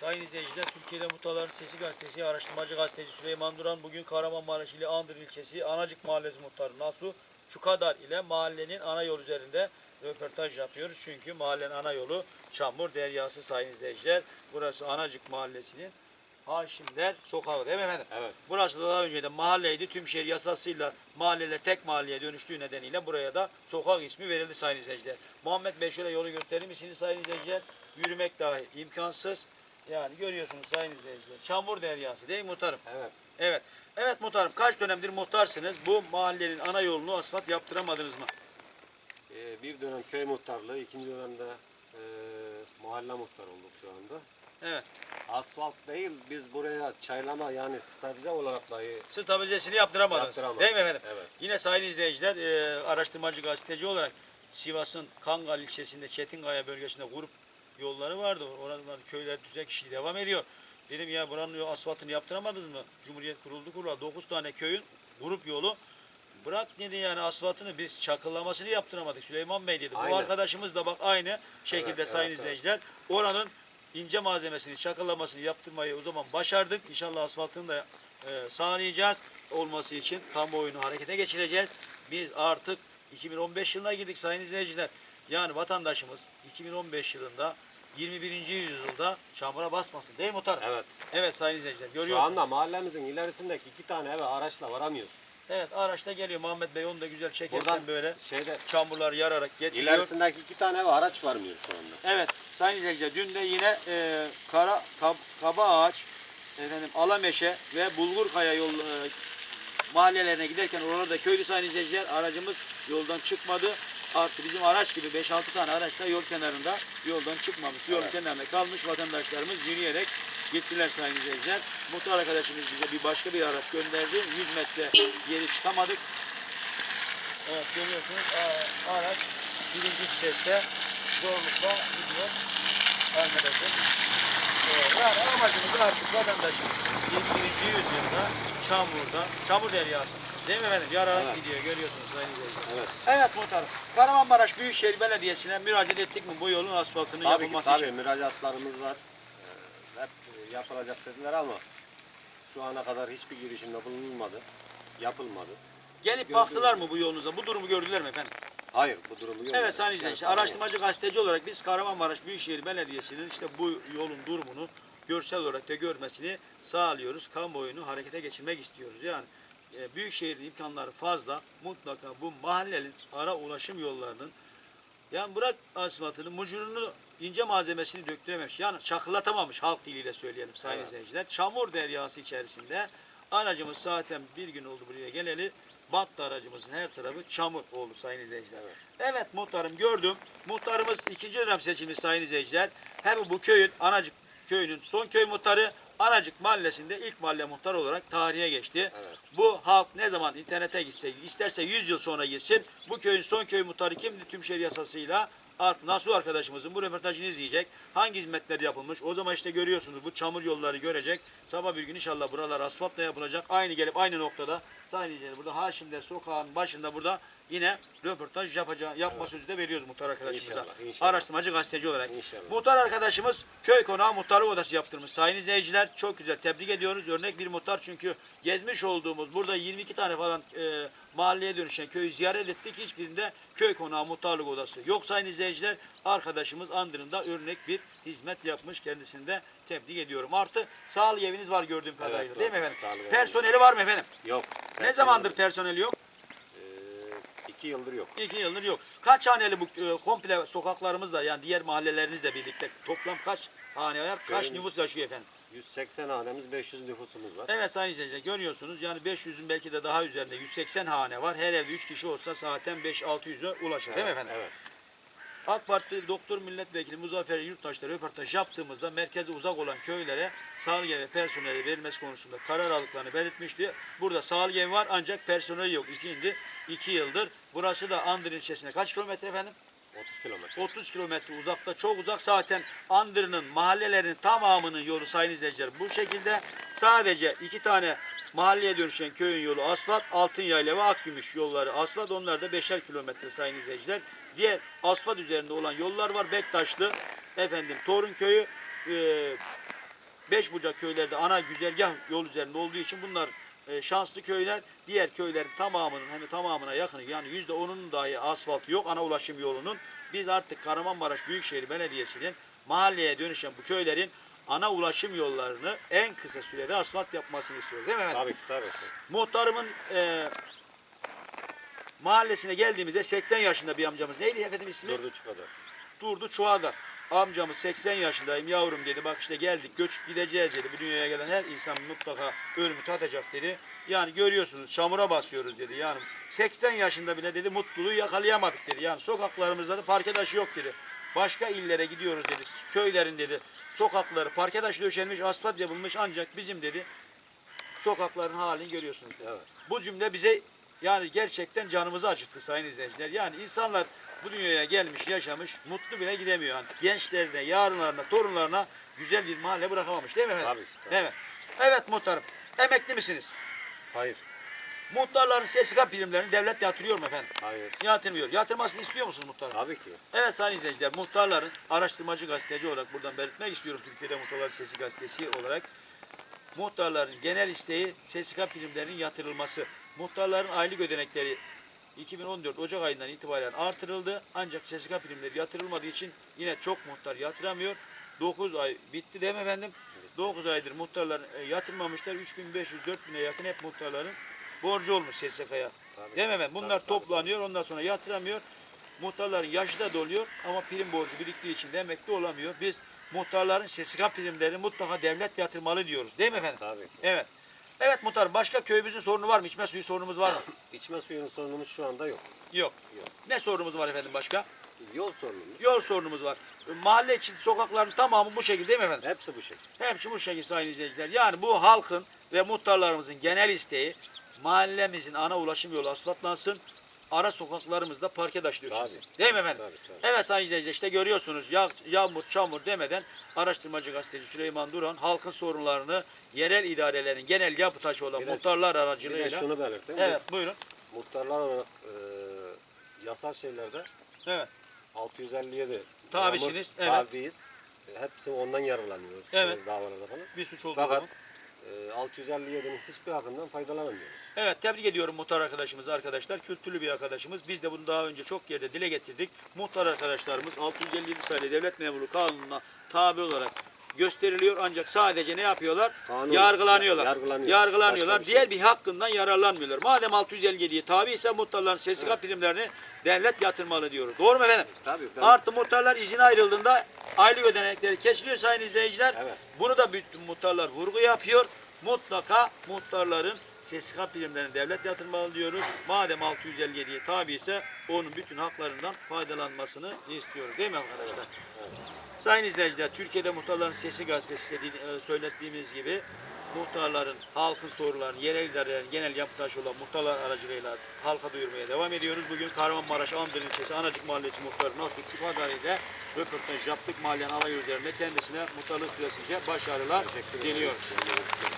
Sayın izleyiciler, Türkiye'de Mutaların Sesi Gazetesi araştırmacı gazeteci Süleyman Duran bugün Kahramanmaraş ili Andır ilçesi Anacık Mahallesi muhtarı Nasu Çukadar ile mahallenin ana yol üzerinde röportaj yapıyoruz. Çünkü mahallenin ana yolu Çamur Deryası sayın izleyiciler. Burası Anacık Mahallesi'nin Haşimler Sokağı değil mi efendim? Evet. Burası da daha önce de mahalleydi. Tüm şehir yasasıyla mahalleler tek mahalleye dönüştüğü nedeniyle buraya da sokak ismi verildi sayın izleyiciler. Muhammed Bey şöyle yolu gösterir misiniz sayın izleyiciler? Yürümek dahi imkansız. Yani görüyorsunuz sayın izleyiciler. Çamur deryası değil mi muhtarım? Evet. Evet. Evet muhtarım kaç dönemdir muhtarsınız? Bu mahallenin ana yolunu asfalt yaptıramadınız mı? Ee, bir dönem köy muhtarlığı, ikinci dönemde e, mahalle muhtar olduk şu anda. Evet. Asfalt değil, biz buraya çaylama yani stabilize olarak dahi Stabilizesini yaptıramadınız. Yaptıramadık. Değil mi efendim? Evet. Yine sayın izleyiciler e, araştırmacı gazeteci olarak Sivas'ın Kangal ilçesinde Çetinkaya bölgesinde grup yolları vardı. Oralar köyler düzek işi devam ediyor. Dedim ya buranın asfaltını yaptıramadınız mı? Cumhuriyet kuruldu kurulalı 9 tane köyün grup yolu Bırak dedi yani asfaltını biz çakıllamasını yaptıramadık. Süleyman Bey dedi. Bu Aynen. arkadaşımız da bak aynı şekilde Evet, sayın evet, izleyiciler. Oranın ince malzemesini, çakıllamasını yaptırmayı o zaman başardık. İnşallah asfaltını da e, sağlayacağız. Olması için kamuoyunu harekete geçireceğiz. Biz artık 2015 yılına girdik sayın izleyiciler. Yani vatandaşımız 2015 yılında 21. yüzyılda çamura basmasın değil mi muhtarım? Evet. Evet sayın izleyiciler Şu görüyorsunuz. anda mahallemizin ilerisindeki iki tane eve araçla varamıyoruz. Evet araçta geliyor Muhammed Bey onu da güzel çekersen Buradan böyle şeyde çamurlar yararak getiriyor. ilerisindeki iki tane eve araç varmıyor şu anda. Evet sayın izleyiciler dün de yine e, kara kab, kaba ağaç efendim alameşe ve bulgurkaya yol e, mahallelerine giderken oralarda köylü sayın izleyiciler aracımız yoldan çıkmadı. Artı bizim araç gibi 5-6 tane araç da yol kenarında yoldan çıkmamış. Yol Evet. kenarında kalmış vatandaşlarımız yürüyerek gittiler sayın izleyiciler. Muhtar arkadaşımız bize bir başka bir araç gönderdi. 100 metre geri çıkamadık. Evet görüyorsunuz aa, araç birinci viteste zorlukla gidiyor arkadaşlar. Ee, yani amacımız artık vatandaşın 21. yüzyılda çamurda, çamur deryası. Değil mi efendim? Yararak Evet. gidiyor görüyorsunuz sayın izleyiciler. Evet. Evet muhtarım. Kahramanmaraş Büyükşehir Belediyesi'ne müracaat ettik mi bu yolun asfaltının Tabii ki yapılması tabii için? müracaatlarımız var. Ee, hep yapılacak dediler ama şu ana kadar hiçbir girişimde bulunulmadı. Yapılmadı. Gelip Gördüğünüz baktılar mı bu yolunuza? Bu durumu gördüler mi efendim? Hayır bu durumu yok. Evet sayın izleyiciler, araştırmacı gazeteci olarak biz Kahramanmaraş Büyükşehir Belediyesi'nin işte bu yolun durumunu görsel olarak da görmesini sağlıyoruz. Kamuoyunu harekete geçirmek istiyoruz. Yani e, Büyükşehir'in imkanları fazla. Mutlaka bu mahallenin ara ulaşım yollarının yani bırak asfaltını, mucurunu, ince malzemesini döktürememiş. Yani çakıllatamamış halk diliyle söyleyelim sayın Evet. izleyiciler. Çamur deryası içerisinde aracımız zaten bir gün oldu buraya geleli. Battı aracımızın her tarafı çamur oldu sayın izleyiciler. Evet, muhtarım gördüm. Muhtarımız ikinci dönem seçilmiş sayın izleyiciler. Hem bu köyün, Anacık köyünün son köy muhtarı, Anacık mahallesinde ilk mahalle muhtar olarak tarihe geçti. Evet. Bu halk ne zaman internete gitse, isterse 100 yıl sonra gitsin. Bu köyün son köy muhtarı kimdi? Tüm şehir yasasıyla Art Nasuh arkadaşımızın bu röportajını izleyecek. Hangi hizmetler yapılmış? O zaman işte görüyorsunuz bu çamur yolları görecek. Sabah bir gün inşallah buralar asfaltla yapılacak. Aynı gelip aynı noktada sayın izleyiciler burada Haşimler sokağın başında burada yine röportaj yapacağı, yapma sözü de veriyoruz muhtar arkadaşımıza. İnşallah, inşallah. Araştırmacı gazeteci olarak. İnşallah. Muhtar arkadaşımız köy konağı muhtarlık odası yaptırmış. Sayın izleyiciler çok güzel tebrik ediyoruz. Örnek bir muhtar çünkü gezmiş olduğumuz burada 22 tane falan e, mahalleye dönüşen köyü ziyaret ettik. Hiçbirinde köy konağı muhtarlık odası yok sayın izleyiciler. Arkadaşımız Andırın'da örnek bir hizmet yapmış. Kendisini de tebrik ediyorum. Artı sağlık eviniz var gördüğüm kadarıyla Evet, değil mi efendim? Personeli var mı efendim? Yok. Ne zamandır personeli yok? İki yıldır yok. İki yıldır yok. Kaç haneli bu e, komple sokaklarımızla yani diğer mahallelerinizle birlikte toplam kaç hane var? Kaç Köyün- nüfus yaşıyor efendim? 180 hanemiz 500 nüfusumuz var. Evet sayın izleyiciler görüyorsunuz yani 500'ün belki de daha üzerinde 180 hane var. Her evde 3 kişi olsa zaten 5-600'e ulaşır değil mi efendim? Evet. AK Parti Doktor Milletvekili Muzaffer Yurttaş'la röportaj yaptığımızda merkeze uzak olan köylere sağlık evi personeli verilmesi konusunda karar aldıklarını belirtmişti. Burada sağlık evi var ancak personeli yok. İki, indi, iki yıldır. Burası da Andır ilçesine kaç kilometre efendim? 30 kilometre. 30 kilometre uzakta çok uzak zaten Andır'ın mahallelerinin tamamının yolu sayın izleyiciler bu şekilde sadece iki tane mahalleye dönüşen köyün yolu asfalt Altınyayla ve Akgümüş yolları asfalt onlar da beşer kilometre sayın izleyiciler diğer asfalt üzerinde olan yollar var Bektaşlı efendim Torun köyü e, Beşbucak köylerde ana güzergah yol üzerinde olduğu için bunlar e, şanslı köyler. Diğer köylerin tamamının hem tamamına yakını yani yüzde onunun dahi asfalt yok ana ulaşım yolunun. Biz artık Kahramanmaraş Büyükşehir Belediyesi'nin mahalleye dönüşen bu köylerin ana ulaşım yollarını en kısa sürede asfalt yapmasını istiyoruz değil mi efendim? Tabii ki tabii. ki. Muhtarımın e, mahallesine geldiğimizde 80 yaşında bir amcamız. Neydi efendim ismi? Dördü kadar. Durdu Çuğadar. Amcamız 80 yaşındayım yavrum dedi. Bak işte geldik göçüp gideceğiz dedi. Bu dünyaya gelen her insan mutlaka ölümü tatacak dedi. Yani görüyorsunuz çamura basıyoruz dedi. Yani 80 yaşında bile dedi mutluluğu yakalayamadık dedi. Yani sokaklarımızda da parke taşı yok dedi. Başka illere gidiyoruz dedi. Köylerin dedi sokakları parke taşı döşenmiş asfalt yapılmış ancak bizim dedi sokakların halini görüyorsunuz. Evet. Bu cümle bize yani gerçekten canımızı acıttı sayın izleyiciler. Yani insanlar bu dünyaya gelmiş, yaşamış, mutlu bile gidemiyor. Yani gençlerine, yarınlarına, torunlarına güzel bir mahalle bırakamamış değil mi efendim? Tabii ki, tabii. Evet. Evet muhtarım. Emekli misiniz? Hayır. Muhtarların SSK primlerini devlet yatırıyor mu efendim? Hayır. Yatırmıyor. Yatırmasını istiyor musunuz muhtarım? Tabii ki. Evet sayın izleyiciler, muhtarların araştırmacı gazeteci olarak buradan belirtmek istiyorum. Türkiye'de Muhtarlar Sesi gazetesi olarak. Muhtarların genel isteği SSK primlerinin yatırılması. Muhtarların aylık ödenekleri 2014 Ocak ayından itibaren artırıldı. Ancak SSK primleri yatırılmadığı için yine çok muhtar yatıramıyor. 9 ay bitti değil mi efendim? 9 aydır muhtarlar e, yatırmamışlar. 3500-4000'e yakın hep muhtarların borcu olmuş SSK'ya. Değil mi efendim? Bunlar Tabii, tabii, toplanıyor ondan sonra yatıramıyor. Muhtarların yaşı da doluyor ama prim borcu biriktiği için de emekli olamıyor. Biz muhtarların SSK primlerini mutlaka devlet yatırmalı diyoruz. Değil mi efendim? Tabii. Evet. Evet muhtar başka köyümüzün sorunu var mı? İçme suyu sorunumuz var mı? İçme suyunun sorunumuz şu anda yok. Yok. Yok. Ne sorunumuz var efendim başka? Yol sorunumuz. Yol sorunumuz var. Mahalle için sokakların tamamı bu şekilde değil mi efendim? Hepsi bu şekilde. Hepsi bu şekilde sayın izleyiciler. Yani bu halkın ve muhtarlarımızın genel isteği mahallemizin ana ulaşım yolu asfaltlansın. Ara sokaklarımızda parke taşı döşensin. Değil mi efendim? Tabii, tabii. Evet sayın izleyiciler işte görüyorsunuz yağ, yağmur çamur demeden araştırmacı gazeteci Süleyman Duran halkın sorunlarını yerel idarelerin genel yapı taşı olan Bir de- muhtarlar Bir aracılığıyla. de şunu belirteyim. Evet Biz buyurun. muhtarlar olarak e, yasal şeylerde Evet. 657 Tabisiniz, evet. Tabiiz. E, Hepsini ondan yararlanıyoruz. Evet. e, Davalarda falan. Bir suç olduğu Fakat zaman. E, 657'nin hiçbir hakkından faydalanamıyoruz. Evet tebrik ediyorum muhtar arkadaşımız arkadaşlar. Kültürlü bir arkadaşımız. Biz de bunu daha önce çok yerde dile getirdik. Muhtar arkadaşlarımız 657 sayılı devlet memuru kanununa tabi olarak gösteriliyor ancak sadece ne yapıyorlar? Kanun- Yargılanıyorlar. yargılanıyor. Yargılanıyorlar. Başka bir şey. Diğer bir hakkından yararlanmıyorlar. Madem 657'ye tabi ise muhtarların SSK primlerini devlet yatırmalı diyoruz. Doğru mu efendim? Tabii, ben- Artı muhtarlar izin ayrıldığında aylık ödenekleri kesiliyor sayın izleyiciler. Evet. Bunu da bütün muhtarlar vurgu yapıyor. Mutlaka muhtarların SSK primlerini devlet yatırmalı diyoruz. Madem 657'ye tabi ise onun bütün haklarından faydalanmasını istiyoruz. Değil mi arkadaşlar? Sayın izleyiciler, Türkiye'de Muhtarların Sesi gazetesi dediğini, e, söylettiğimiz gibi muhtarların, halkın sorunlarını, yerel idarelerin genel yapı taşı olan muhtarlar aracılığıyla halka duyurmaya devam ediyoruz. Bugün Kahramanmaraş Andır ilçesi Anacık Mahallesi muhtarı Nasuh Çupadar ile röportaj yaptık. Mahallenin alay üzerinde kendisine muhtarlık süresince başarılar diliyoruz.